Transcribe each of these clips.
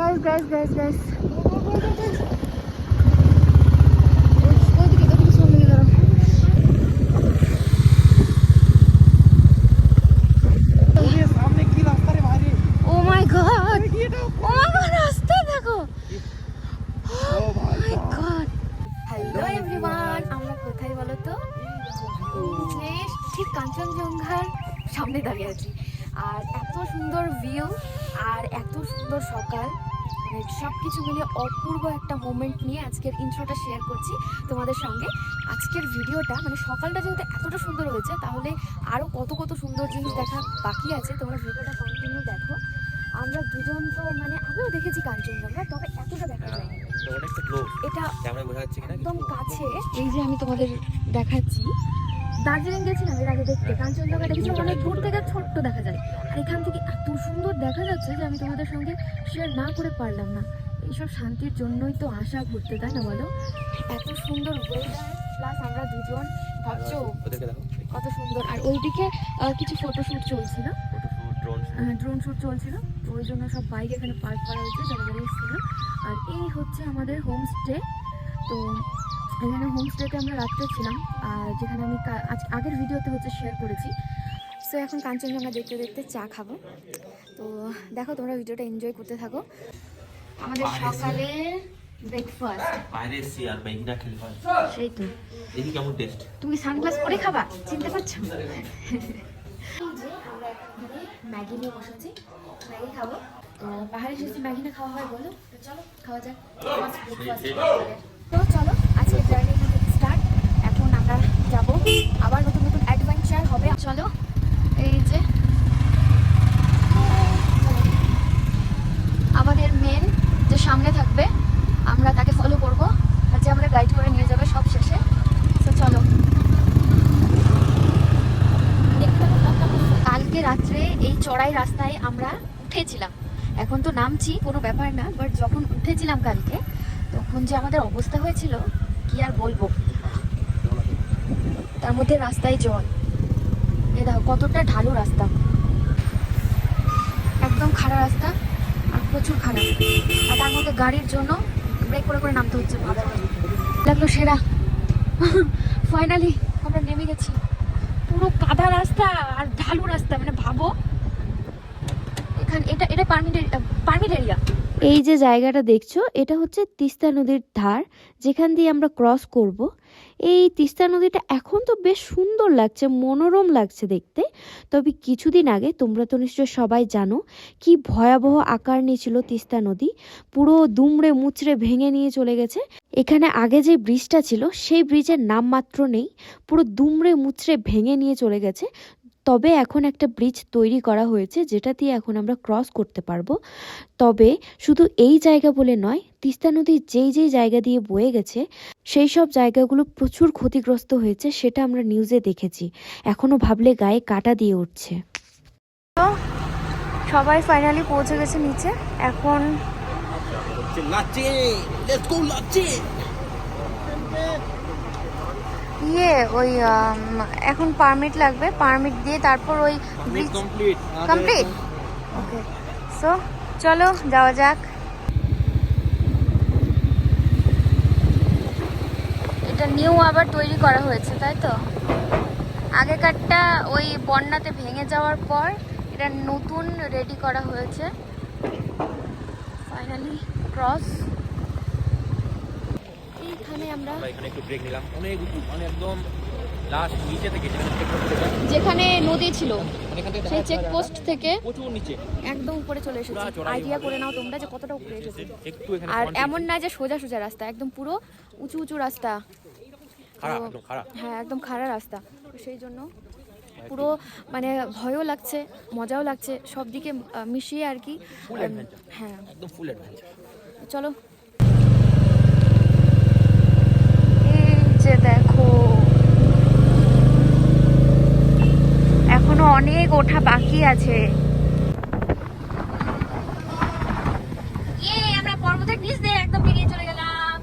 guys, guys, guys, guys. Oh oh oh ঠিক কাঞ্চনজঙ্ঘার সামনে দাঁড়িয়ে আছি। আর এত সুন্দর ভিউ আর এত সুন্দর সকাল। সব কিছু মিলিয়ে অপূর্ব একটা মোমেন্ট নিয়ে আজকের ইন্ট্রোটা শেয়ার করছি তোমাদের সঙ্গে। আজকের ভিডিওটা মানে সকালটা যেহেতু এতটা সুন্দর হয়েছে তাহলে আরও কত কত সুন্দর জিনিস দেখা বাকি আছে তোমরা ভিডিওটা কন্টিনিউ দেখো। আমরা দুজন তো মানে আমিও দেখেছি কাঞ্চনজঙ্ঘা তবে এতটা দেখা অনেকটা ক্লোজ এটা একদম কাছে। এই যে আমি তোমাদের দেখাচ্ছি দার্জিলিং গেছিলাম এর আগে দেখতে কাঞ্চনজঙ্ঘা দেখেছি অনেক দূর থেকে ছোট্ট দেখা যায়। আর এখান থেকে এত সুন্দর দেখা যাচ্ছে যে আমি তোমাদের সঙ্গে শেয়ার না করে পারলাম না। এইসব শান্তির জন্যই তো আশা ঘুরতে তাই না বলো? এত সুন্দর ওয়েদার প্লাস আমরা দুজন ভাবছ কত সুন্দর। আর ওইদিকে কিছু ফটোশ্যুট চলছিল। ড্রোন ড্রোন শ্যুট চলছিল। তো ওই জন্য সব বাইক এখানে পার্ক করা হয়েছে যারা যারা এসেছিল আর এই হচ্ছে আমাদের হোমস্টে তো এখানে হোমস্টেতে আমরা রাত্রে ছিলাম আর যেখানে আমি আজ আগের ভিডিওতে হচ্ছে শেয়ার করেছি। সো এখন কাঞ্চনজঙ্ঘা দেখতে দেখতে চা খাব। তো দেখো তোমরা ভিডিওটা এনজয় করতে থাকো। আমাদের সকালে ব্রেকফাস্ট বাইরে এসছি আর ম্যাগিটা খেলে হয়। সেই তো। দেখি কেমন টেস্ট তুমি সানগ্লাস পরে খাবা? চিনতে পারছ? এই যে আমরা এখানে ম্যাগি নিয়ে বসেছি। ম্যাগি খাব। তো পাহাড়ে এসেছি ম্যাগি না খাওয়া হয় বলো? চলো খাওয়া যাক। তো চলো আজকে জার্নি স্টার্ট এখন আমরা যাব আবার নতুন নতুন অ্যাডভেঞ্চার হবে। চলো, এই যে, আমাদের মেন যে সামনে থাকবে, আমরা তাকে ফলো করব। আর যে আমাদের গাইড করে নিয়ে যাবে সব শেষে। তো চলো। কালকে রাত্রে এই চড়াই রাস্তায় আমরা উঠেছিলাম। এখন তো নামছি, কোনো ব্যাপার না বাট যখন উঠেছিলাম কালকে, তখন যে আমাদের অবস্থা হয়েছিল, কি আর বলব? তার মধ্যে রাস্তায় জল। এ দেখো, কতটা ঢালু রাস্তা। একদম খারাপ রাস্তা আর প্রচুর খারাপ আর তার মধ্যে গাড়ির জন্য ব্রেক করে করে নামতে হচ্ছে লাগল সেরা। ফাইনালি আমরা নেমে গেছি। পুরো কাদা রাস্তা আর ঢালু রাস্তা মানে ভাবো। এখানে এটা এটা পারমিট পারমিট এরিয়া এই যে জায়গাটা দেখছ, এটা হচ্ছে তিস্তা নদীর ধার, যেখান দিয়ে আমরা ক্রস করব। এই তিস্তা নদীটা এখন তো বেশ সুন্দর লাগছে, মনোরম লাগছে দেখতে। তবে কিছুদিন আগে, তোমরা তো নিশ্চয় সবাই জানো, কি ভয়াবহ আকার নিয়েছিল তিস্তা নদী। পুরো দুমড়ে মুচড়ে ভেঙে নিয়ে চলে গেছে। এখানে আগে যে ব্রিজটা ছিল, সেই ব্রিজের নামমাত্র নেই, পুরো দুমড়ে মুচড়ে ভেঙে নিয়ে চলে গেছে। তবে এখন একটা ব্রিজ তৈরি করা হয়েছে যেটা দিয়ে এখন আমরা ক্রস করতে পারব। তবে শুধু এই জায়গা বলে নয় তিস্তা নদী যেই যেই জায়গা দিয়ে বয়ে গেছে সেই সব জায়গাগুলো প্রচুর ক্ষতিগ্রস্ত হয়েছে সেটা আমরা নিউজে দেখেছি। এখনও ভাবলে গায়ে কাটা দিয়ে উঠছে। সবাই ফাইনালি পৌঁছে গেছে নিচে। এখন লেটস গো ইয়ে ওই এখন পারমিট লাগবে। পারমিট দিয়ে তারপর ওই bridge complete complete okay so চলো যাওয়া যাক। এটা নিউ আবার তৈরি করা হয়েছে তাই তো? আগেকারটা ওই বন্যাতে ভেঙে যাওয়ার পর এটা নতুন রেডি করা হয়েছে। ফাইনালি ক্রস এইখানে আমরা এখানে একটু ব্রেক নিলাম। অনেক উঁচু মানে একদম লাস্ট নিচে থেকে যেখানে নদী ছিল এখান সেই দেখা চেক পোস্ট থেকে নিচে। একদম উপরে চলে এসেছি। আইডিয়া করে নাও তোমরা যে কতটা উপরে এসেছি। আর এমন না যে সোজা সোজা রাস্তা একদম পুরো উঁচু উঁচু রাস্তা। হ্যাঁ একদম খারাপ রাস্তা। সেই জন্য পুরো মানে ভয়ও লাগছে মজাও লাগছে সব দিকে মিশিয়ে আর কি। হ্যাঁ। চলো এই যে দেখো। এখনও অনেক ওঠা বাকি আছে। ইয়ে আমরা পর্বতের নিচ দিয়ে একদম বেরিয়ে চলে গেলাম।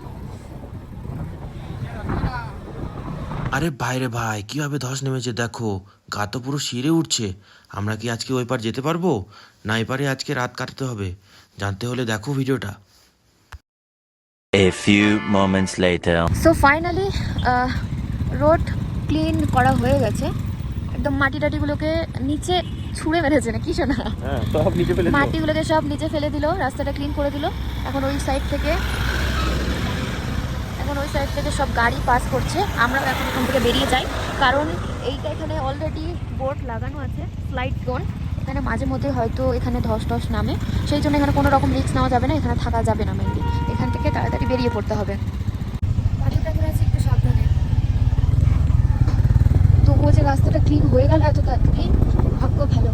আরে ভাইরে ভাই কীভাবে ধস নেমেছে দেখো? গা তো পুরো শিরে উঠছে। আমরা কি আজকে ওই পার যেতে পারব? না এপারে আজকে রাত কাটাতে হবে। জানতে হলে দেখো ভিডিওটা। A few moments later. So finally road clean করা হয়ে গেছে। একদম মাটি টাটিগুলোকে নিচে ছুঁড়ে মেরেছে না কি শোনা? হ্যাঁ সব নিচে ফেলে দিও। মাটিগুলোকে সব নিচে ফেলে দিল রাস্তাটা ক্লিন করে দিল। এখন ওই সাইড থেকে এখন ওই সাইড থেকে সব গাড়ি পাস করছে। আমরা এখন এখান থেকে বেরিয়ে যাই। কারণ এইটা এখানে অলরেডি বোর্ড লাগানো আছে ফ্লাইট জোন এখানে মাঝে মধ্যে হয়তো এখানে ধস টস নামে। সেই জন্য এখানে কোনো রকম রিস্ক নেওয়া যাবে না এখানে থাকা যাবে না মেনলি থেকে তাড়াতাড়ি বেরিয়ে পড়তে হবে। একটু সাবধানে। তবুও যে রাস্তাটা ক্লিন হয়ে গেল এত তাড়াতাড়ি ভাগ্য ভালো।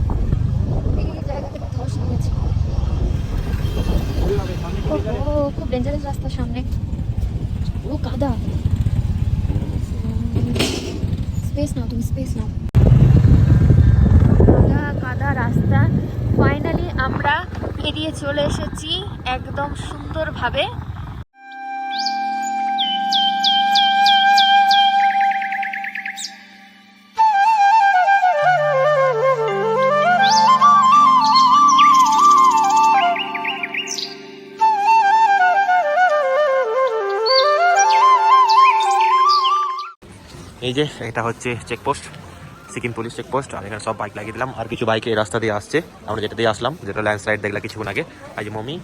এই জায়গা থেকে ধস ও খুব ডেঞ্জারাস রাস্তার সামনে। ও কাদা। স্পেস নাও তুমি স্পেস নাও। কাদা কাদা রাস্তা। ফাইনালি আমরা এড়িয়ে চলে এসেছি একদম সুন্দরভাবে। এই যে এটা হচ্ছে চেকপোস্ট সিকিম পুলিশ চেকপোস্ট আর এখানে সব বাইক লাগিয়ে দিলাম। আর কিছু বাইক এই রাস্তা দিয়ে আসছে। আমরা যেটা দিয়ে আসলাম যেটা ল্যান্ডস্লাইড দেখলাম কিছুক্ষণ আগে। আজ মমি।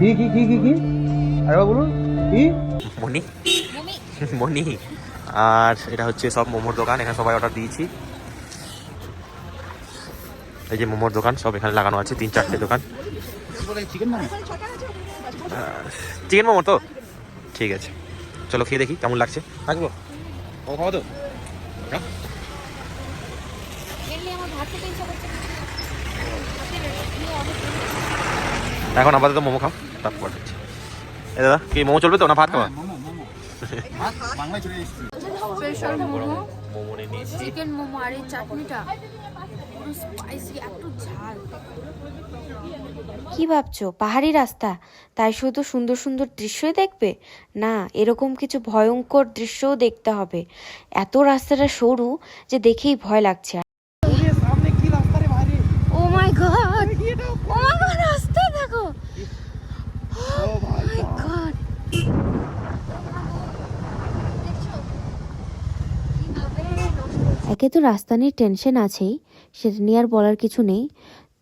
কি কি কি কি কি? আরেকবার বলুন কি? মনি। মনি। আর এটা হচ্ছে সব মোমোর দোকান এখানে সবাই অর্ডার দিয়েছি। এই যে মোমোর দোকান সব এখানে লাগানো আছে তিন চারটে দোকান। চিকেন মোমো চিকেন মোমো তো? ঠিক আছে। চলো খেয়ে দেখি কেমন লাগছে। থাকব? ও খাব তো এখন আপাতত মোমো খাও তারপর হচ্ছে এ দাদা কি মোমো চলবে তো না ভাত খাওয়া মোমো মোমো ভাত বাংলায় চলে এসেছি স্পেশাল মোমো মোমো নিয়েছি চিকেন মোমো আর এই চাটনিটা পুরো স্পাইসি একটু ঝাল কি ভাবছ? পাহাড়ি রাস্তা। তাই শুধু সুন্দর সুন্দর দৃশ্যই দেখবে? না এরকম কিছু ভয়ঙ্কর দৃশ্যও দেখতে হবে। এত রাস্তাটা সরু যে দেখেই ভয় লাগছে। সামনে কি রাস্তা রে ভাই ও মাই গড! ও মাই রাস্তা দেখো! ও ভাই গড! একে তো রাস্তা নিয়ে টেনশন আছেই সেটা নিয়ে আর বলার কিছু নেই।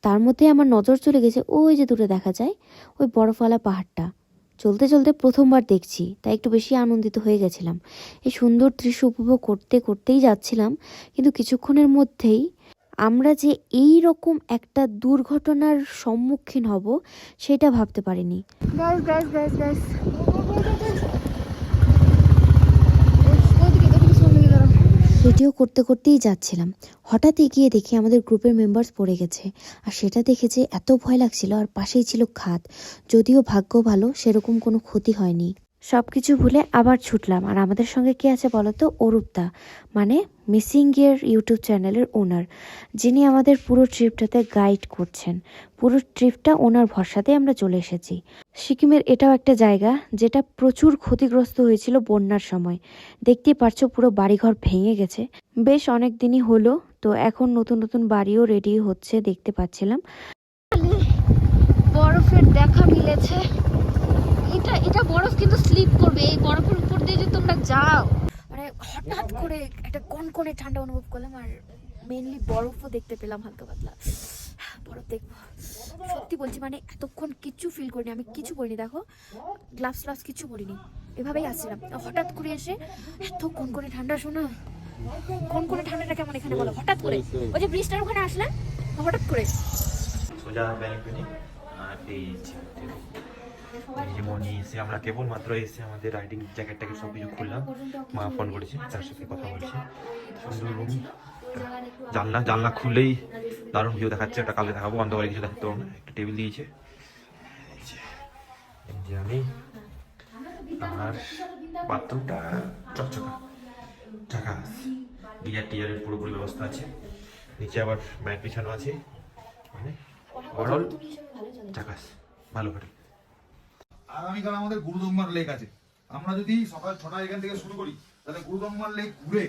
তার মধ্যে আমার নজর চলে গেছে ওই যে দূরে দেখা যায় ওই বরফওয়ালা পাহাড়টা। চলতে চলতে প্রথমবার দেখছি, তাই একটু বেশি আনন্দিত হয়ে গেছিলাম। এই সুন্দর দৃশ্য উপভোগ করতে, করতেই যাচ্ছিলাম, কিন্তু কিছুক্ষণের মধ্যেই আমরা যে এই রকম একটা দুর্ঘটনার সম্মুখীন হব, সেটা ভাবতে পারিনি গাইস গাইস গাইস গাইস ওইদিকে ওইদিকে সামনে গিয়ে দাঁড়াও ভিডিও করতে করতেই যাচ্ছিলাম। হঠাৎ এগিয়ে দেখি আমাদের গ্রুপের মেম্বার্স পড়ে গেছে। আর সেটা দেখে যে এত ভয় লাগছিল আর পাশেই ছিল খাত। যদিও ভাগ্য ভালো, সেরকম কোনো ক্ষতি হয়নি। সব কিছু ভুলে আবার ছুটলাম। আর আমাদের সঙ্গে কে আছে বলো তো? অরূপদা মানে মিসিং গিয়ার ইউটিউব চ্যানেলের ওনার, যিনি আমাদের পুরো ট্রিপটাতে গাইড করছেন। পুরো ট্রিপটা ওনার ভরসাতে আমরা চলে এসেছি। সিকিমের এটাও একটা জায়গা যেটা প্রচুর ক্ষতিগ্রস্ত হয়েছিল বন্যার সময়। দেখতেই পারছ পুরো বাড়িঘর ভেঙে গেছে। বেশ অনেক দিনই হলো, তো এখন নতুন নতুন বাড়িও রেডি হচ্ছে, দেখতে পাচ্ছিলাম। বরফের দেখা মিলেছে। এটা এটা বরফ কিন্তু স্লিপ করবে এই বরফের উপর দিয়ে যদি তোমরা যাও। মানে হঠাৎ করে একটা কনকনে ঠান্ডা অনুভব করলাম আর মেনলি বরফও দেখতে পেলাম হালকা পাতলা। বরফ দেখব। সত্যি বলছি মানে এতক্ষণ কিচ্ছু ফিল করিনি আমি কিছু করিনি দেখো গ্লাভস গ্লাভস কিছু করিনি এভাবেই আসছিলাম। হঠাৎ করে এসে এত কনকনে ঠান্ডা শোনা কোন কনকনে ঠান্ডাটা কেমন এখানে বলো হঠাৎ করে। ওই যে ব্রিজটার ওখানে আসলে হঠাৎ করে। সোজা আর এই মনি এসে আমরা কেবল মাত্র এসে আমাদের রাইডিং জ্যাকেটটাকে সব কিছু খুললাম। মা ফোন করেছে, তার সাথে কথা বলছি। সুন্দর রুম জানলা জানলা খুলেই দারুণ ভিউ দেখাচ্ছে। ওটা কালকে দেখাবো, অন্ধকারে কিছু দেখাতে পারব একটা টেবিল দিয়েছে। আমি। আর বাথরুমটা চকচকা। টাকা গিজার টিজারের পুরোপুরি ব্যবস্থা আছে। নিচে আবার ম্যাট বিছানো আছে। মানে ওভারঅল চাকাস ভালো করে আগামীকাল আমাদের গুরুদম্বার লেক আছে। আমরা যদি সকাল ছটায় এখান থেকে শুরু করি তাহলে গুরুদম্বার লেক ঘুরে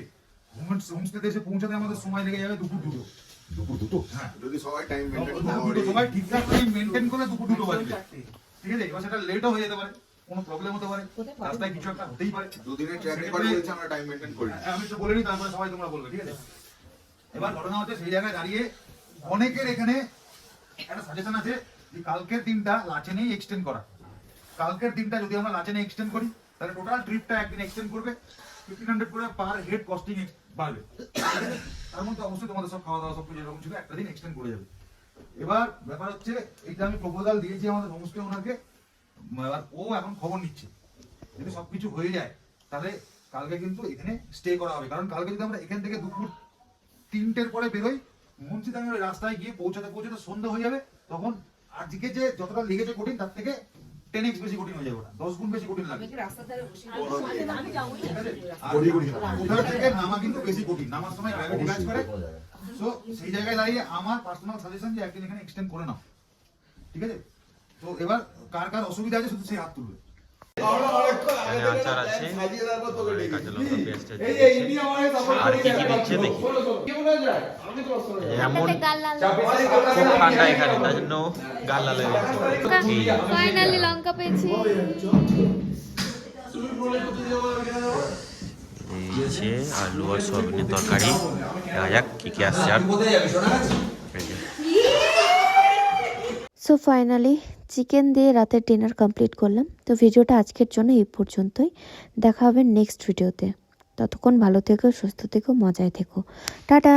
হোমস্টেতে এসে পৌঁছাতে আমাদের সময় লেগে যাবে দুপুর দুটো। দুপুর দুটো? হ্যাঁ। যদি সবাই টাইম মেনটেন সবাই ঠিকঠাক টাইম মেনটেন করে দুপুর দুটো বাজবে। ঠিক আছে? এবার সেটা লেটও হয়ে যেতে পারে কোনো প্রবলেম হতে পারে। রাস্তায় কিছু একটা হতেই পারে। দুদিনের ট্র্যাক আমরা টাইম মেনটেন করি। আমি তো বলে নিই তারপরে সবাই তোমরা বলবে ঠিক আছে? এবার ঘটনা হচ্ছে সেই জায়গায় দাঁড়িয়ে অনেকের এখানে একটা সাজেশন আছে যে কালকের দিনটা লাচেনেই এক্সটেন্ড করা। কালকের দিনটা যদি আমরা লাচেনে এক্সটেন্ড করি, তাহলে টোটাল ট্রিপটা একদিন এক্সটেন্ড করবে ফিফটিন হান্ড্রেড করে পার হেড কস্টিং বাড়বে। তার মধ্যে অবশ্যই তোমাদের সব খাওয়া দাওয়া, সব কিছু এরকম ছিল, একটা দিন এক্সটেন্ড করে যাবে। এবার ব্যাপার হচ্ছে, এইটা আমি প্রপোজাল দিয়েছি আমাদের হোমস্টে ওনাকে, এবার ও এখন খবর নিচ্ছে। যদি সবকিছু হয়ে যায়, তাহলে কালকে কিন্তু এখানে স্টে করা হবে। কারণ কালকে যদি আমরা এখান থেকে দুপুর তিনটের পরে বেরোই মুন্সিদাঙ্গের রাস্তায় গিয়ে পৌঁছাতে পৌঁছাতে সন্ধ্যা হয়ে যাবে, তখন আজকে যে যতটা লেগেছে কঠিন, তার থেকে টেন এক্স বেশি কঠিন হয়ে যাবে দশ গুণ বেশি কঠিন ওখান থেকে নামা কিন্তু বেশি কঠিন নামার সময় গ্র্যাভিটি কাজ করে। সো সেই জায়গায় দাঁড়িয়ে আমার পার্সোনাল সাজেশন যে একদিন এখানে এক্সটেন্ড করে নাও। ঠিক আছে? তো এবার কার কার অসুবিধা আছে শুধু সেই হাত তুলবে। এখানে আচার আছে। আর কাঁচা লঙ্কা পেঁয়াজ আর কি কি দিচ্ছে দেখি। এমন খুব ঠান্ডা এখানে তাই জন্য গাল লাল গেছে। এই ফাইনালি লঙ্কা পেয়েছি। এই যে আলু আর সয়াবিনের তরকারি। দেখা যাক কি কি আসছে। আর। সো ফাইনালি চিকেন দিয়ে রাতের ডিনার কমপ্লিট করলাম। তো ভিডিওটা আজকের জন্য এই পর্যন্তই। দেখা হবে নেক্সট ভিডিওতে ততক্ষণ ভালো থেকো, সুস্থ থেকো, মজায় থেকো। টাটা!